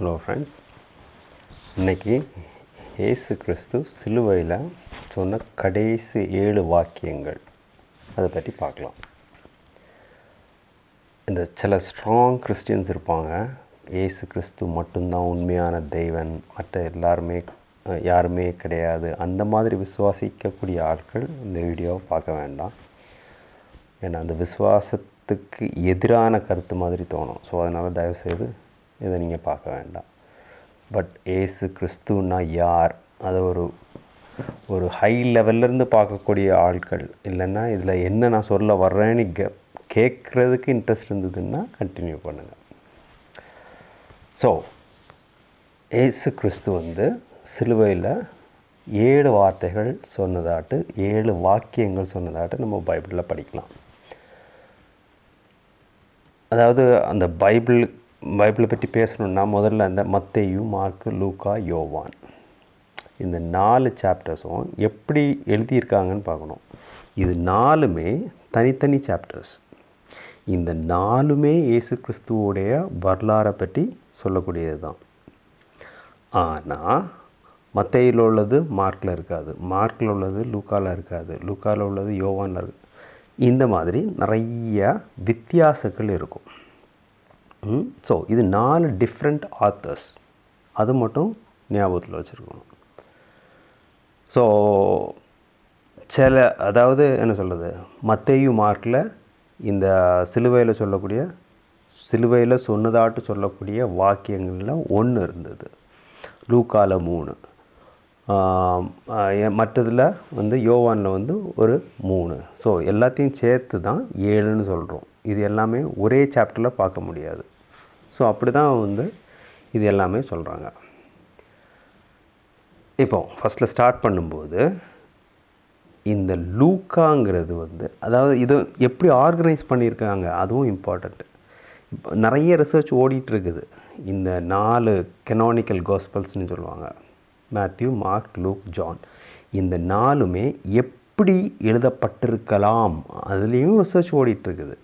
Hello friends இன்னைக்கு இயேசு கிறிஸ்து சிலுவையில் சொன்ன கடைசி ஏழு வாக்கியங்கள். அதை பற்றி பார்க்கலாம். இந்த சில ஸ்ட்ராங் கிறிஸ்டியன்ஸ் இருப்பாங்க. இயேசு கிறிஸ்து மட்டும்தான் உண்மையான தெய்வன் மற்ற எல்லாருமே யாருமே கிடையாது. அந்த மாதிரி விசுவாசிக்கக்கூடிய ஆட்கள் இந்த வீடியோவை பார்க்க வேண்டாம். ஏன்னா அந்த விசுவாசத்துக்கு எதிரான கருத்து மாதிரி தோணும். ஸோ அதனால் தயவுசெய்து இதை நீங்கள் பார்க்க வேண்டாம். பட் ஏசு கிறிஸ்துன்னா யார்? அதை ஒரு ஒரு ஹை லெவல்லேருந்து பார்க்கக்கூடிய ஆட்கள். இல்லைன்னா இதில் என்ன நான் சொல்ல வர்றேன்னு கே கேட்குறதுக்கு இன்ட்ரெஸ்ட் இருந்ததுன்னா கண்டினியூ பண்ணுங்கள் ஸோ ஏசு கிறிஸ்து வந்து சிலுவையில் ஏழு வார்த்தைகள் சொன்னதாட்டு ஏழு வாக்கியங்கள் சொன்னதாட்டு நம்ம பைபிளில் படிக்கலாம். அதாவது அந்த பைபிள் பைபிளை பற்றி பேசணுன்னா முதல்ல அந்த மத்தேயு மார்க்கு லூக்கா யோவான். இந்த நாலு சாப்டர்ஸும் எப்படி எழுதியிருக்காங்கன்னு பார்க்கணும். இது நாலுமே தனித்தனி சாப்டர்ஸ். இந்த நாலுமே இயேசு கிறிஸ்துவோடைய வரலாறை பற்றி சொல்லக்கூடியது தான் ஆனால் மத்தையில் உள்ளது மார்க்கில் இருக்காது. மார்க்கில் உள்ளது லூக்காவில் இருக்காது. லூக்காவில் உள்ளது யோவானில் இருக்கு. இந்த மாதிரி நிறைய வித்தியாசங்கள் இருக்கும். ஸோ இது நாலு டிஃப்ரெண்ட் ஆத்தர்ஸ் அது மட்டும் ஞாபகத்தில் வச்சுருக்கணும். ஸோ சில அதாவது என்ன சொல்கிறது மத்தேயு மார்க்கில் இந்த சிலுவையில் சொல்லக்கூடிய சிலுவையில் சொன்னதாட்டு சொல்லக்கூடிய வாக்கியங்களில் ஒன்று இருந்தது. லூக்கால மூணு. மற்றதில் வந்து யோவானில் வந்து ஒரு மூணு. ஸோ எல்லாத்தையும் சேர்த்து தான் ஏழுன்னு சொல்கிறோம் இது எல்லாமே ஒரே சாப்டரில் பார்க்க முடியாது. ஸோ அப்படி தான் வந்து இது எல்லாமே சொல்கிறாங்க இப்போ ஃபஸ்ட்டில் ஸ்டார்ட் பண்ணும்போது இந்த லூக்காங்கிறது வந்து அதாவது இது எப்படி ஆர்கனைஸ் பண்ணியிருக்காங்க அதுவும் இம்பார்ட்டண்ட் இப்போ நிறைய ரிசர்ச் ஓடிட்டுருக்குது. இந்த நாலு கெனானிக்கல் காஸ்பல்ஸ்னு சொல்லுவாங்க. மேத்யூ மார்க் லூக் ஜான் இந்த நாலுமே எப்படி எழுதப்பட்டிருக்கலாம் அதுலேயும் ரிசர்ச் ஓடிட்டுருக்குது.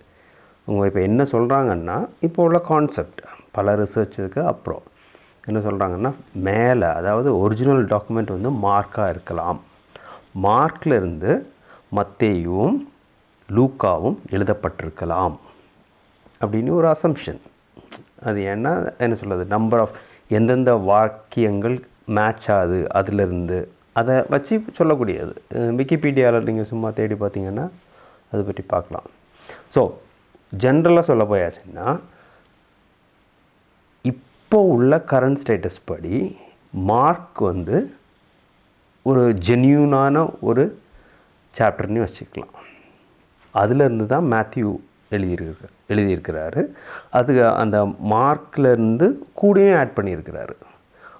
அவங்க இப்போ என்ன சொல்கிறாங்கன்னா இப்போ உள்ள கான்செப்ட் பல ரிசர்ச்சுக்கு அப்புறம். என்ன சொல்கிறாங்கன்னா மேலே அதாவது ஒரிஜினல் டாக்குமெண்ட் வந்து மார்க்காக இருக்கலாம். மார்க்லேருந்து மத்தேயும் லூக்காவும் எழுதப்பட்டிருக்கலாம். அப்படின்னு ஒரு அசம்ஷன் அது ஏன்னா என்ன சொல்கிறது நம்பர் ஆஃப் எந்தெந்த வாக்கியங்கள் மேட்ச் ஆகுது அதிலிருந்து அதை வச்சு சொல்லக்கூடியது. விக்கிபீடியாவில் நீங்கள் சும்மா தேடி பார்த்தீங்கன்னா அதை பற்றி பார்க்கலாம். ஸோ ஜென்ரலாக சொல்ல போயாச்சுன்னா இப்போ உள்ள கரண்ட் ஸ்டேட்டஸ் படி மார்க் வந்து ஒரு ஜென்யூனான ஒரு சாப்டர்னு வச்சுக்கலாம். அதுலேருந்து தான் மேத்யூ எழுதியிருக்க எழுதியிருக்கிறாரு. அது அந்த மார்க்லேருந்து கூடயும் ஆட் பண்ணியிருக்கிறாரு.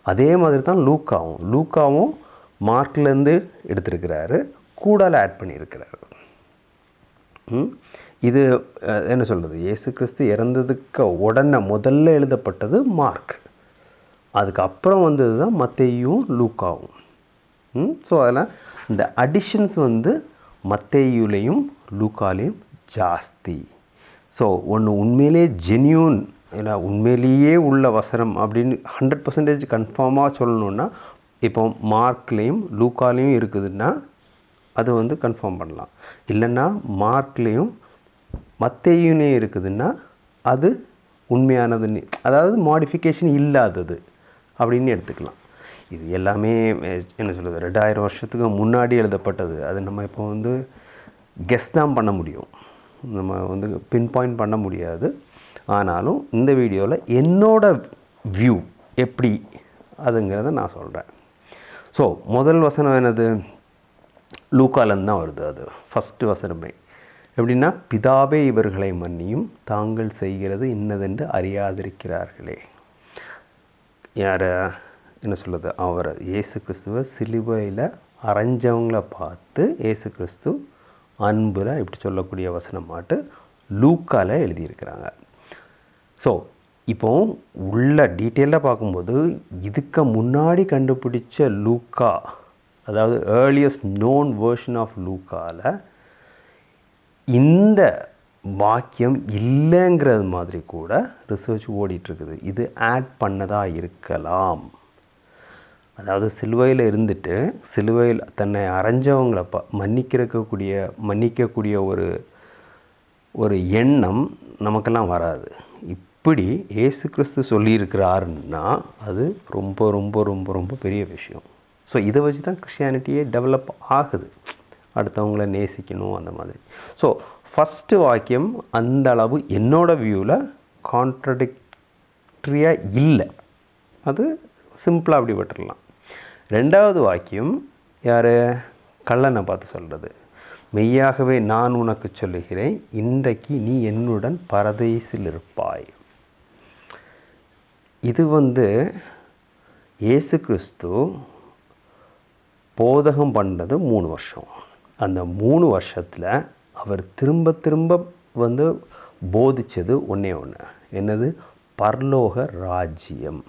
அதே மாதிரி தான் லூக்காவும் லூக்காவும் மார்க்லேருந்து எடுத்திருக்கிறாரு. கூடால ஆட் பண்ணியிருக்கிறாரு. ம்? இது என்ன சொல்கிறது இயேசு கிறிஸ்து இறந்ததுக்கு உடனே முதல்ல எழுதப்பட்டது மார்க். அதுக்கப்புறம் வந்தது தான் மத்தேயும் லூக்காவும். ஸோ அதில் இந்த அடிஷன்ஸ் வந்து மத்தேயுலேயும் லூக்காலையும் ஜாஸ்தி. ஸோ ஒன்று உண்மையிலே ஜென்யூன் ஏன்னா உண்மையிலேயே உள்ள வசனம் அப்படின்னு ஹண்ட்ரட் பர்சன்டேஜ் கன்ஃபார்மாக சொல்லணுன்னா இப்போ மார்க்லேயும் லூக்காலையும் இருக்குதுன்னா அது வந்து கன்ஃபார்ம் பண்ணலாம். இல்லைன்னா மார்க்லேயும் மத்தையுனே இருக்குதுன்னா அது உண்மையானதுன்னு அதாவது மாடிஃபிகேஷன் இல்லாதது அப்படின்னு எடுத்துக்கலாம். இது எல்லாமே என்ன சொல்கிறது ரெண்டாயிரம் வருஷத்துக்கு முன்னாடி எழுதப்பட்டது. அது நம்ம இப்போ வந்து கெஸ் தான் பண்ண முடியும். நம்ம வந்து பின் பாயிண்ட் பண்ண முடியாது. ஆனாலும் இந்த வீடியோவில் என்னோட வியூ எப்படி அதுங்கிறத நான் சொல்கிறேன் ஸோ முதல் வசனம் என்னது? லூக்காலன் தான் வருது அது. ஃபஸ்ட்டு வசனமே. எப்படின்னா பிதாவே இவர்களை மன்னியும். தாங்கள் செய்கிறது இன்னதென்று அறியாதிருக்கிறார்களே. யார்? என்ன சொல்லுது அவர் இயேசு கிறிஸ்துவ சிலுவையில் அரைஞ்சவங்கள பார்த்து இயேசு கிறிஸ்து அன்புல இப்படி சொல்லக்கூடிய வசனமாட்டு லூக்கால் எழுதியிருக்கிறாங்க. ஸோ இப்போ உள்ள டீட்டெயிலாக பார்க்கும்போது இதுக்கு முன்னாடி கண்டுபிடிச்ச லூக்கா அதாவது ஏர்லியஸ்ட் நோன் வேர்ஷன் ஆஃப் லூக்காவில் இந்த வாக்கியம் இல்லைங்கிறது மாதிரி கூட ரிசர்ச் ஓடிட்டுருக்குது. இது ஆட் பண்ணதாக இருக்கலாம். அதாவது சிலுவையில் இருந்துட்டு சிலுவையில் தன்னை அரைஞ்சவங்களை ப மன்னிக்கிறக்கக்கூடிய மன்னிக்கக்கூடிய ஒரு ஒரு எண்ணம் நமக்கெல்லாம் வராது. இப்படி ஏசு கிறிஸ்து சொல்லியிருக்கிறாருன்னா அது ரொம்ப ரொம்ப ரொம்ப ரொம்ப பெரிய விஷயம். ஸோ இதை வச்சு தான் கிறிஸ்டியானிட்டியே டெவலப் ஆகுது. அடுத்தவங்கள நேசிக்கணும் அந்த மாதிரி. ஸோ ஃபஸ்ட்டு வாக்கியம் அந்த அளவு என்னோடய வியூவில் கான்ட்ரடிக்ட்ரியாக இல்லை. அது சிம்பிளாக அப்படி விட்டுடலாம் ரெண்டாவது வாக்கியம் யார்? கள்ளனை பார்த்து சொல்கிறது மெய்யாகவே நான் உனக்கு சொல்லுகிறேன் இன்றைக்கு நீ என்னுடன் பரதேசில் இருப்பாய். இது வந்து இயேசு கிறிஸ்து போதகம் பண்ணது மூணு வருஷம். அந்த மூணு வருஷத்தில் அவர் திரும்ப திரும்ப வந்து போதித்தது ஒன்றே ஒன்று என்னது? பர்லோக ராஜ்யம்.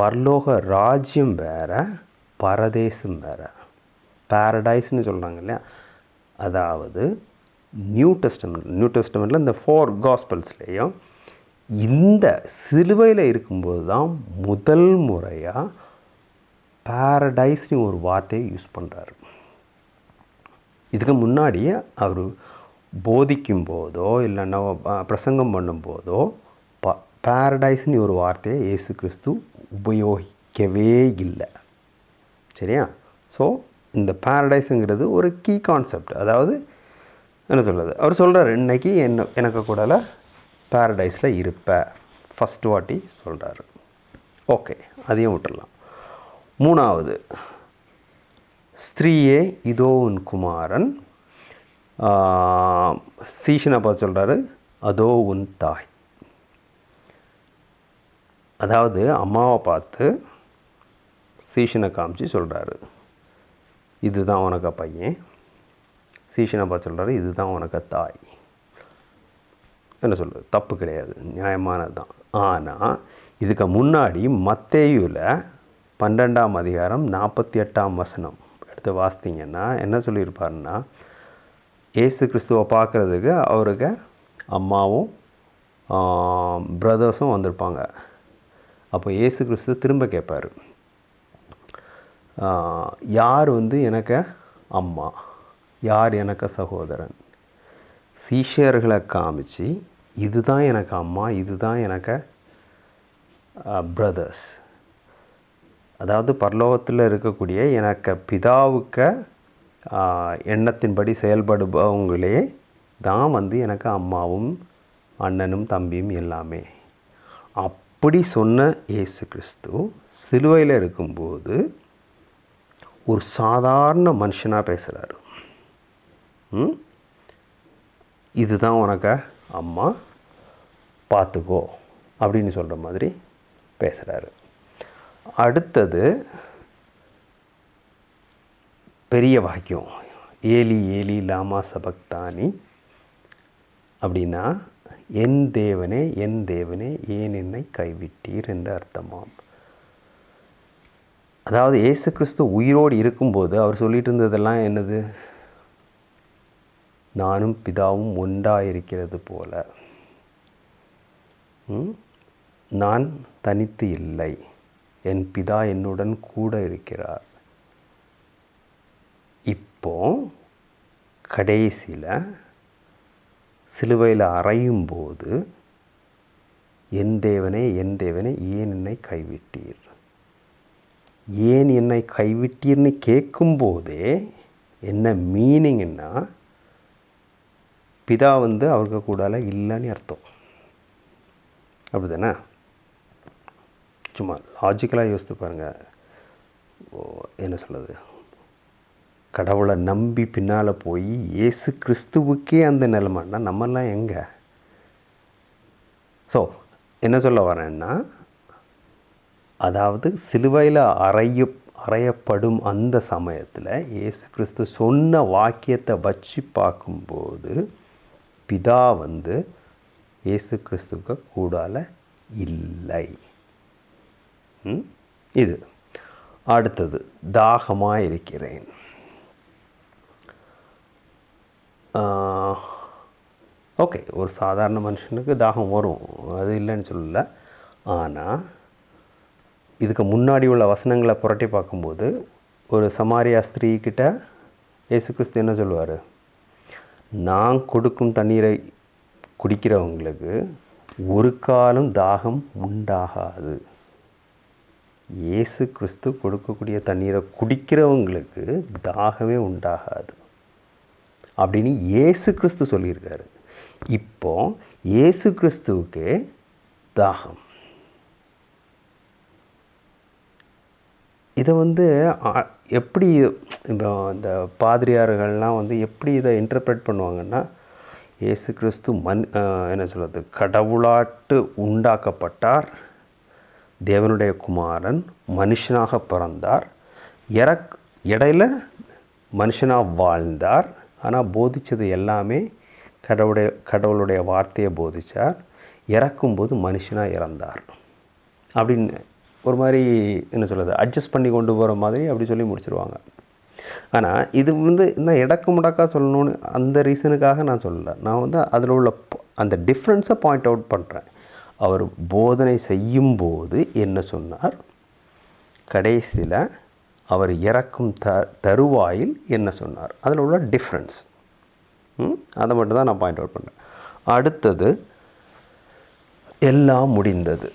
பர்லோக ராஜ்யம் வேற பரதேசம் வேற. பேரடைஸ்னு சொல்கிறாங்க இல்லையா? அதாவது நியூ டெஸ்டமெண்ட் நியூ டெஸ்டமெண்ட்டில் இந்த ஃபோர் காஸ்பல்ஸ்லேயும் இந்த சிலுவையில் இருக்கும்போது தான் முதல் முறையாக பாரடைஸ்னு ஒரு வார்த்தையை யூஸ் பண்ணுறாரு இதுக்கு முன்னாடி அவர் போதிக்கும் போதோ இல்லைன்னா பிரசங்கம் பண்ணும்போதோ ப பேரடைஸ்னு ஒரு வார்த்தையை இயேசு கிறிஸ்து உபயோகிக்கவே இல்லை. சரியா? ஸோ இந்த பேரடைஸுங்கிறது ஒரு கீ கான்செப்ட் அதாவது என்ன சொல்கிறது அவர் சொல்கிறார் இன்னைக்கு என்ன எனக்கு கூடல பேரடைஸில் இருப்ப. ஃபஸ்ட் வாட்டி சொல்கிறாரு ஓகே அதையும் விட்டுடலாம். மூணாவது ஸ்திரீயே இதோ உன் குமாரன். சீஷனப்பா பார்த்து சொல்கிறாரு அதோ உன் தாய். அதாவது அம்மாவை பார்த்து சீஷனை காமிச்சு சொல்கிறாரு இதுதான் உனக்கு பையன். சீஷனை பார்த்து சொல்கிறாரு இதுதான் உனக்கு தாய். என்ன சொல்கிறது தப்பு கிடையாது நியாயமானது தான் ஆனால் இதுக்கு முன்னாடி மத்தேயுவில் பன்னெண்டாம் அதிகாரம் நாற்பத்தி எட்டாம் வசனம் எடுத்து வாசித்தீங்கன்னா என்ன சொல்லியிருப்பாருன்னா ஏசு கிறிஸ்துவை பார்க்குறதுக்கு அவருக்கு அம்மாவும் பிரதர்ஸும் வந்திருப்பாங்க. அப்போ ஏசு கிறிஸ்து திரும்ப கேட்பார். யார் வந்து எனக்கு அம்மா? யார் எனக்கு சகோதரன்? சீஷர்களை காமிச்சு இதுதான் எனக்கு அம்மா இதுதான் எனக்கு பிரதர்ஸ் அதாவது பரலோகத்தில் இருக்கக்கூடிய எனக்கு பிதாவுக்கு எண்ணத்தின்படி செயல்படுபவங்களே தான் வந்து எனக்கு அம்மாவும் அண்ணனும் தம்பியும் எல்லாமே. அப்படி சொன்ன இயேசு கிறிஸ்து சிலுவையில் இருக்கும்போது ஒரு சாதாரண மனுஷனாக பேசுகிறாரு இதுதான் உனக்கு அம்மா பார்த்துக்கோ அப்படின்னு சொல்கிற மாதிரி பேசுகிறாரு அடுத்தது பெரிய வாக்கியம். ஏலி ஏலி லாமா சபக்தானி. அப்படின்னா என் தேவனே என் தேவனே ஏன் என்னை கைவிட்டீர் என்று அர்த்தமாம். அதாவது ஏசு கிறிஸ்து உயிரோடு இருக்கும்போது அவர் சொல்லிட்டு இருந்ததெல்லாம் என்னது? நானும் பிதாவும் ஒன்றாயிருக்கிறது போல. நான் தனித்து இல்லை. என் பிதா என்னுடன் கூட இருக்கிறார். இப்போ கடைசியில் சிலுவையில் அறையும் போது என் தேவனே என் தேவனே ஏன் என்னை கைவிட்டீர்? ஏன் என்னை கைவிட்டீர்னு கேட்கும்போதே என்ன மீனிங்னா பிதா வந்து அவருக்கு கூடால இல்லைன்னு அர்த்தம். அப்படி தானே சும்மா லாஜிக்கலாக யோசித்து பாருங்கள் என்ன சொல்கிறது கடவுளை நம்பி பின்னால் போய் இயேசு கிறிஸ்துவுக்கே அந்த நிலைமைன்னா நம்மெல்லாம் எங்கே? ஸோ என்ன சொல்ல வரேன்னா அதாவது சிலுவையில் அறைய அறையப்படும் அந்த சமயத்தில் இயேசு கிறிஸ்து சொன்ன வாக்கியத்தை வச்சு பார்க்கும்போது பிதா வந்து இயேசு கிறிஸ்துக்கு கூடால இல்லை. இது. அடுத்தது தாகமாக இருக்கிறேன் ஓகே ஒரு சாதாரண மனுஷனுக்கு தாகம் வரும். அது இல்லைன்னு சொல்லல. ஆனால் இதுக்கு முன்னாடி உள்ள வசனங்களை புரட்டி பார்க்கும்போது ஒரு சமாரியா ஸ்திரீக்கிட்ட இயேசு கிறிஸ்து என்ன சொல்லுவார்? நான் கொடுக்கும் தண்ணீரை குடிக்கிறவங்களுக்கு ஒரு காலம் தாகம் உண்டாகாது. இயேசு கிறிஸ்து கொடுக்கக்கூடிய தண்ணீரை குடிக்கிறவங்களுக்கு தாகமே உண்டாகாது. அப்படின்னு இயேசு கிறிஸ்து சொல்லியிருக்காரு. இப்போ இயேசு கிறிஸ்துவுக்கு தாகம். இதை வந்து எப்படி இப்போ இந்த பாதிரியார்கள்லாம் வந்து எப்படி இதை இன்டர்பிரேட் பண்ணுவாங்கன்னா இயேசு கிறிஸ்து மண் என்ன சொல்கிறது கடவுளாட்டு உண்டாக்கப்பட்டார். தேவனுடைய குமாரன் மனுஷனாக பிறந்தார். இறக் இடையில மனுஷனாக வாழ்ந்தார். ஆனால் போதித்தது எல்லாமே கடவுளுடைய கடவுளுடைய வார்த்தையை போதித்தார் இறக்கும்போது மனுஷனாக இறந்தார். அப்படின்னு ஒரு மாதிரி என்ன சொல்கிறது அட்ஜஸ்ட் பண்ணி கொண்டு போகிற மாதிரி அப்படி சொல்லி முடிச்சிருவாங்க. ஆனால் இது வந்து இந்த இடக்கு முடக்கா சொல்லணும்னு அந்த ரீசனுக்காக நான் சொல்லலை. நான் வந்து அதில் உள்ள அந்த டிஃப்ரென்ஸை பாயிண்ட் அவுட் பண்ணுறேன் அவர் போதனை செய்யும்போது என்ன சொன்னார்? கடைசியில் அவர் இறக்கும் த தருவாயில் என்ன சொன்னார்? அதில் உள்ள டிஃப்ரென்ஸ் அதை மட்டும் தான் நான் பாயிண்ட் அவுட் பண்ணுறேன் அடுத்தது எல்லாம் முடிந்தது.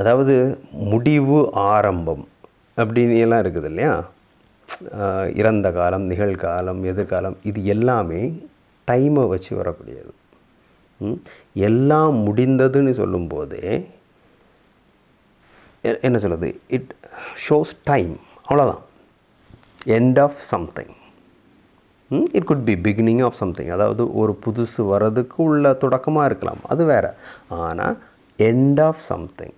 அதாவது முடிவு ஆரம்பம் அப்படின்னு எல்லாம் இருக்குது இல்லையா? இறந்த காலம் நிகழ்காலம் எதிர்காலம் இது எல்லாமே டைமை வச்சு வரக்கூடியது. எல்லாம் முடிந்ததுன்னு சொல்லும்போதே எ- என்ன சொல்கிறது இட் ஷோஸ் டைம் அவ்வளோதான் end of something it could be beginning of something அதாவது ஒரு புதுசு வர்றதுக்கு உள்ள தொடக்கமாக இருக்கலாம். அது வேற. ஆனால் எண்ட் ஆஃப் சம்திங்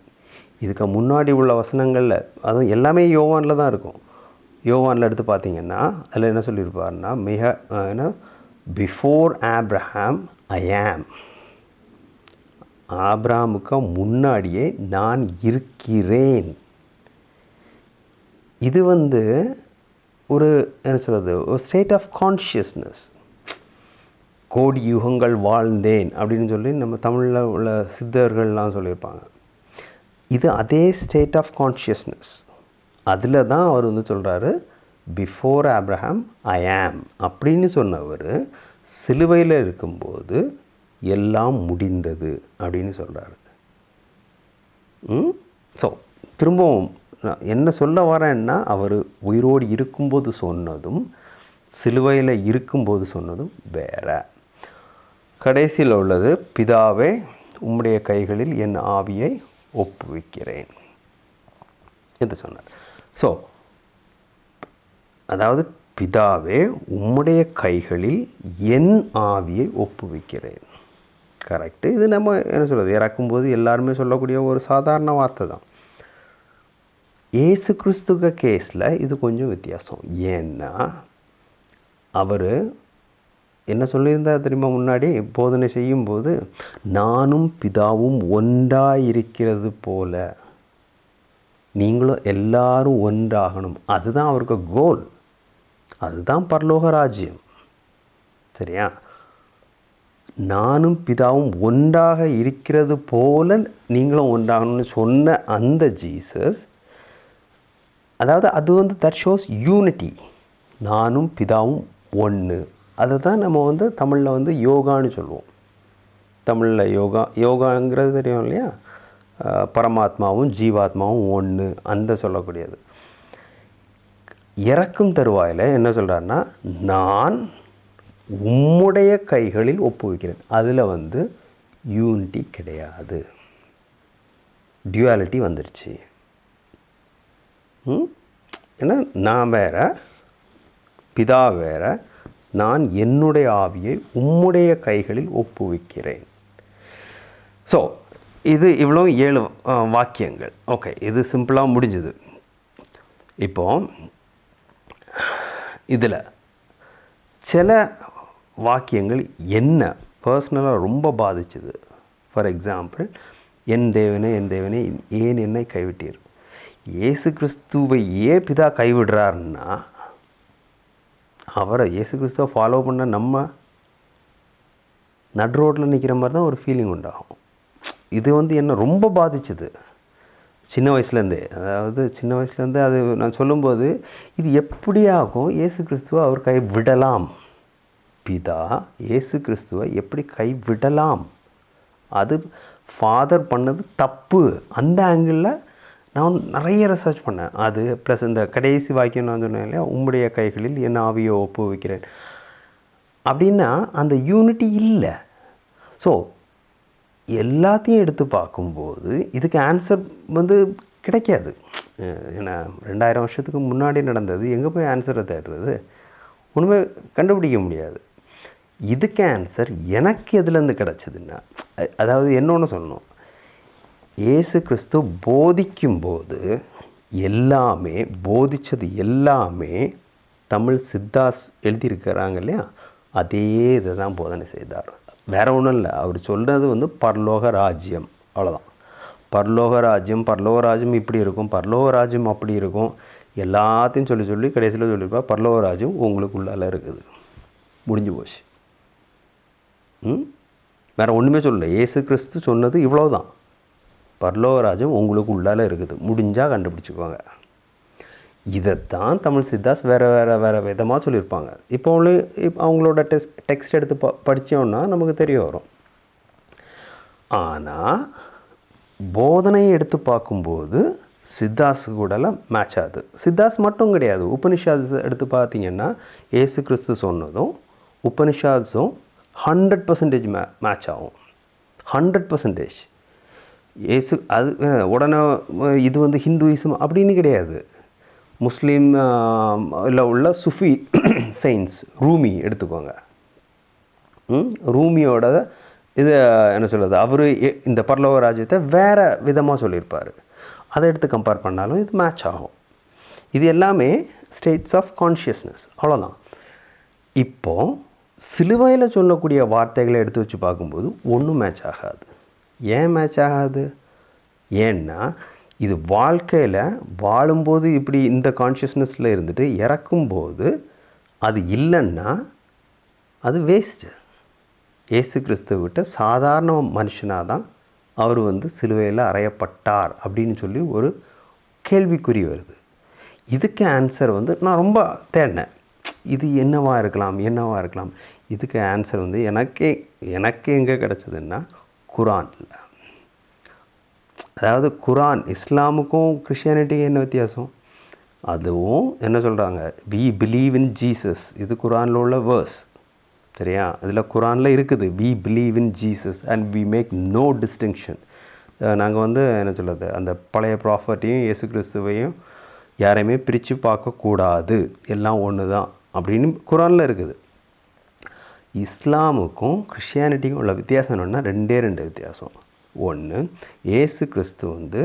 இதுக்கு முன்னாடி உள்ள வசனங்களில் அதுவும் எல்லாமே யோவானில் தான் இருக்கும். யோவானில் எடுத்து பார்த்தீங்கன்னா அதில் என்ன சொல்லியிருப்பாருன்னா மிக என்ன? பிஃபோர் ஆப்ரஹாம் ஐ ஆம் ஆப்ராமுக்கு முன்னாடியே நான் இருக்கிறேன். இது வந்து ஒரு என்ன சொல்கிறது ஒரு ஸ்டேட் ஆஃப் கான்ஷியஸ்னஸ் கோடி யுகங்கள் வாழ்ந்தேன் அப்படின்னு சொல்லி நம்ம தமிழில் உள்ள சித்தர்கள்லாம் சொல்லியிருப்பாங்க. இது அதே ஸ்டேட் ஆஃப் கான்ஷியஸ்னஸ் அதில் தான் அவர் வந்து சொல்கிறாரு பிஃபோர் ஆப்ரஹாம் ஐ ஆம் அப்படின்னு சொன்னவர் சிலுவையில் இருக்கும்போது எல்லாம் முடிந்தது அப்படின்னு சொல்கிறாரு ஸோ திரும்பவும் நான் என்ன சொல்ல வரேன்னா அவர் உயிரோடு இருக்கும்போது சொன்னதும் சிலுவையில் இருக்கும்போது சொன்னதும் வேற. கடைசியில் உள்ளது பிதாவே உம்முடைய கைகளில் என் ஆவியை ஒப்புவிக்கிறேன். என்று சொன்னார். ஸோ அதாவது பிதாவே உம்முடைய கைகளில் என் ஆவியை ஒப்புவிக்கிறேன். கரெக்டு இது நம்ம என்ன சொல்கிறது இறக்கும்போது எல்லாருமே சொல்லக்கூடிய ஒரு சாதாரண வார்த்தை தான். ஏசு கிறிஸ்துக கேஸில் இது கொஞ்சம் வித்தியாசம். ஏன்னா அவர் என்ன சொல்லியிருந்தார் தெரியுமா முன்னாடி? போதனை செய்யும்போது நானும் பிதாவும் ஒன்றாயிருக்கிறது போல நீங்களும் எல்லாரும் ஒன்றாகணும். அதுதான் அவருக்கு கோல் அதுதான் பரலோக ராஜ்யம். சரியா? நானும் பிதாவும் ஒன்றாக இருக்கிறது போல நீங்களும் ஒன்றாகணும்னு சொன்ன அந்த ஜீசஸ் அதாவது அது வந்து தட் ஷோஸ் யூனிட்டி நானும் பிதாவும் ஒன்று அதை தான் நம்ம வந்து தமிழில் வந்து யோகான்னு சொல்லுவோம். தமிழில் யோகா யோகாங்கிறது தெரியும் இல்லையா? பரமாத்மாவும் ஜீவாத்மாவும் ஒன்று அந்த சொல்லக்கூடியது. இறக்கும் தருவாயில் என்ன சொல்கிறாருன்னா நான் உம்முடைய கைகளில் ஒப்புவிக்கிறேன். அதில் வந்து யூனிட்டி கிடையாது. டியூவாலிட்டி வந்துடுச்சு ம்? ஏன்னா நான் வேற பிதா வேற நான் என்னுடைய ஆவியை உம்முடைய கைகளில் ஒப்புவிக்கிறேன். ஸோ இது இவ்வளோ ஏழு வாக்கியங்கள். ஓகே இது சிம்பிளாக முடிஞ்சுது. இப்போ இதில் சில வாக்கியங்கள் என்ன? பர்சனலாக ரொம்ப பாதிச்சுது. ஃபார் எக்ஸாம்பிள் என் தேவனே என் தேவனே ஏன் என்னை கைவிட்டீர்? இயேசு கிறிஸ்துவை ஏன் பிதா கைவிடுறாருன்னா அவரை இயேசு கிறிஸ்துவை ஃபாலோ பண்ண நம்ம நடு ரோட்டில் நிற்கிற மாதிரி தான் ஒரு ஃபீலிங் உண்டாகும். இது வந்து என்ன ரொம்ப பாதிச்சுது. சின்ன வயசுலேருந்தே அதாவது சின்ன வயசுலேருந்தே அது நான் சொல்லும்போது இது எப்படி ஆகும் இயேசு கிறிஸ்துவை அவர் கை விடலாம் பிதா இயேசு கிறிஸ்துவை எப்படி கைவிடலாம்? அது ஃபாதர் பண்ணது தப்பு. அந்த ஆங்கிளில் நான் நிறைய ரிசர்ச் பண்ணேன். அது ப்ளஸ் இந்த கடைசி வாக்கியம் நான் சொன்னேன் இல்லையா? உம்முடைய கைகளில் என் ஆவியை ஒப்பு வைக்கிறேன் அப்படின்னா அந்த யூனிட்டி இல்லை. ஸோ எல்லாத்தையும் எடுத்து பார்க்கும்போது இதுக்கு ஆன்சர் வந்து கிடைக்காது. ஏன்னா ரெண்டாயிரம் வருஷத்துக்கு முன்னாடி நடந்தது எங்கே போய் ஆன்சரை தேடுறது? ஒன்றுமே கண்டுபிடிக்க முடியாது. இதுக்கு ஆன்சர் எனக்கு எதுலேருந்து கிடச்சிதுன்னா அதாவது என்னொன்று சொல்லணும்? இயேசு கிறிஸ்து போதிக்கும்போது எல்லாமே போதித்தது எல்லாமே தமிழ் சித்தாஸ் எழுதியிருக்கிறாங்க இல்லையா? அதே இதை தான் போதனை செய்தார். வேற ஒன்றும் இல்லை அவர் சொல்கிறது வந்து பரலோக ராஜ்யம் அவ்வளோதான் பரலோக ராஜ்யம் பரலோக ராஜ்யம் இப்படி இருக்கும் பரலோக ராஜ்யம் அப்படி இருக்கும். எல்லாத்தையும் சொல்லி சொல்லி கடைசியில் சொல்லியிருப்பா பரலோக ராஜ்யம் உங்களுக்குள்ளால இருக்குது. முடிஞ்சு போச்சு. வேறு ஒன்றுமே சொல்லல. ஏசு கிறிஸ்து சொன்னது இவ்வளவுதான். பரலோகராஜம் உங்களுக்கு உள்ளால இருக்குது. முடிஞ்சால் கண்டுபிடிச்சிக்கோங்க. இதைத்தான் தமிழ் சித்தாஸ் வேறு வேறு வேறு விதமாக சொல்லியிருப்பாங்க. இப்போ உள்ள இப்போ அவங்களோட டெஸ்ட் டெக்ஸ்ட் எடுத்து ப படித்தோம்னா நமக்கு தெரிய வரும். ஆனால் போதனையை எடுத்து பார்க்கும்போது சித்தாஸ் கூடலாம் மேட்ச் ஆகுது. சித்தாஸ் மட்டும் கிடையாது. உபனிஷாத் எடுத்து பார்த்தீங்கன்னா ஏசு கிறிஸ்து சொன்னதும் உபனிஷாத்ஸும் ஹண்ட்ரட் பர்சன்டேஜ் மே மேட்ச் ஆகும். ஹண்ட்ரட் பர்சன்டேஜ் ஏசு அது உடனே இது வந்து ஹிந்துயிசம் அப்படின்னு கிடையாது. முஸ்லீம் இல்லை உள்ள சுஃபி சயின்ஸ் ரூமி எடுத்துக்கோங்க. ம், ரூமியோட இது என்ன சொல்கிறது அவர் இந்த பரலோக ராஜ்யத்தை வேறு விதமாக சொல்லியிருப்பார். அதை எடுத்து கம்பேர் பண்ணாலும் இது மேட்ச் ஆகும். இது எல்லாமே ஸ்டேட்ஸ் ஆஃப் கான்ஷியஸ்னஸ் அவ்வளோதான் இப்போ சிலுவையில் சொல்லக்கூடிய வார்த்தைகளை எடுத்து வச்சு பார்க்கும்போது ஒன்றும் மேட்ச் ஆகாது. ஏன் மேட்ச் ஆகாது? ஏன்னா இது வாழ்க்கையில் வாழும்போது இப்படி இந்த கான்ஷியஸ்னஸில் இருந்துட்டு இறக்கும்போது அது இல்லைன்னா அது வேஸ்ட்டு இயேசு கிறிஸ்துவிட்ட சாதாரண மனுஷனாக தான் அவர் வந்து சிலுவையில் அறையப்பட்டார் அப்படின்னு சொல்லி ஒரு கேள்விக்குறி வருது. இதுக்கு ஆன்சர் வந்து நான் ரொம்ப தேடினேன். இது என்னவாக இருக்கலாம் என்னவாக இருக்கலாம்? இதுக்கு ஆன்சர் வந்து எனக்கே எனக்கு எங்கே கிடச்சதுன்னா குரானில் அதாவது குரான் இஸ்லாமுக்கும் கிறிஸ்டியானிட்டிக்கும் என்ன வித்தியாசம்? அதுவும் என்ன சொல்கிறாங்க வி பிலீவ் இன் ஜீசஸ் இது குரானில் உள்ள வேர்ஸ் சரியா? அதில் குரானில் இருக்குது. We believe in Jesus and we make no distinction நாங்கள் வந்து என்ன சொல்கிறது அந்த பழைய ப்ராஃபர்ட்டையும் இயேசு கிறிஸ்துவையும் யாரையுமே பிரித்து பார்க்கக்கூடாது. எல்லாம் ஒன்று தான் அப்படின்னு குரானில் இருக்குது. இஸ்லாமுக்கும் கிறிஸ்டியானிட்டிக்கும் உள்ள வித்தியாசம் என்னென்னா ரெண்டே ரெண்டு வித்தியாசம். ஒன்று இயேசு கிறிஸ்து வந்து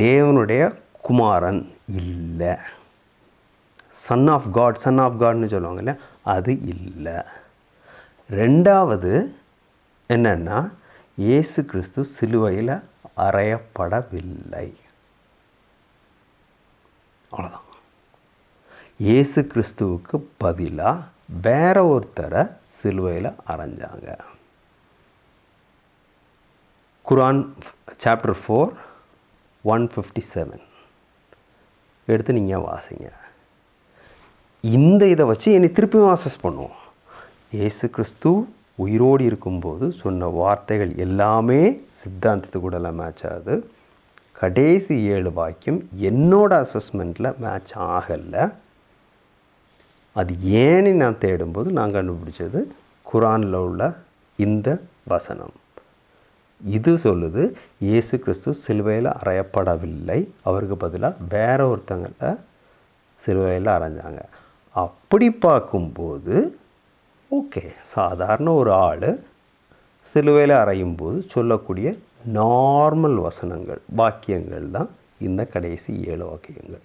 தேவனுடைய குமாரன் இல்லை. Son of God son of காட்னு சொல்லுவாங்க அது இல்லை. ரெண்டாவது என்னென்னா இயேசு கிறிஸ்து சிலுவையில் அறையப்படவில்லை. அவ்வளோதான் இயேசு கிறிஸ்துவுக்கு பதிலாக வேற ஒருத்தரை சிலுவையில் அரைஞ்சாங்க. குரான் chapter four one fifty seven எடுத்து நீங்கள் வாசிங்க. இந்த இதை வச்சு என்னை திருப்பியும் ஆசஸ் பண்ணுவோம் இயேசு கிறிஸ்து உயிரோடு இருக்கும்போது சொன்ன வார்த்தைகள் எல்லாமே சித்தாந்தத்து கூடலாம் மேட்ச் ஆகுது. கடைசி ஏழு வாக்கியம் என்னோட அசஸ்மெண்ட்டில் மேட்ச் ஆகலை. அது ஏன்னு நான் தேடும்போது நான் கண்டுபிடிச்சது குரானில் உள்ள இந்த வசனம். இது சொல்லுது இயேசு கிறிஸ்து சிலுவையில் அறையப்படவில்லை. அவருக்கு பதிலாக வேற ஒருத்தங்களை சிலுவையில் அரைஞ்சாங்க அப்படி பார்க்கும்போது ஓகே சாதாரண ஒரு ஆள் சிலுவையில் அறையும் போது சொல்லக்கூடிய நார்மல் வசனங்கள் வாக்கியங்கள் தான் இந்த கடைசி ஏழு வாக்கியங்கள்.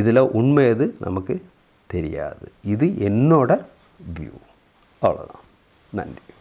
இதில் உண்மை எது? நமக்கு தெரியாது. இது என்னோட வியூ அவ்வளோதான் நன்றி.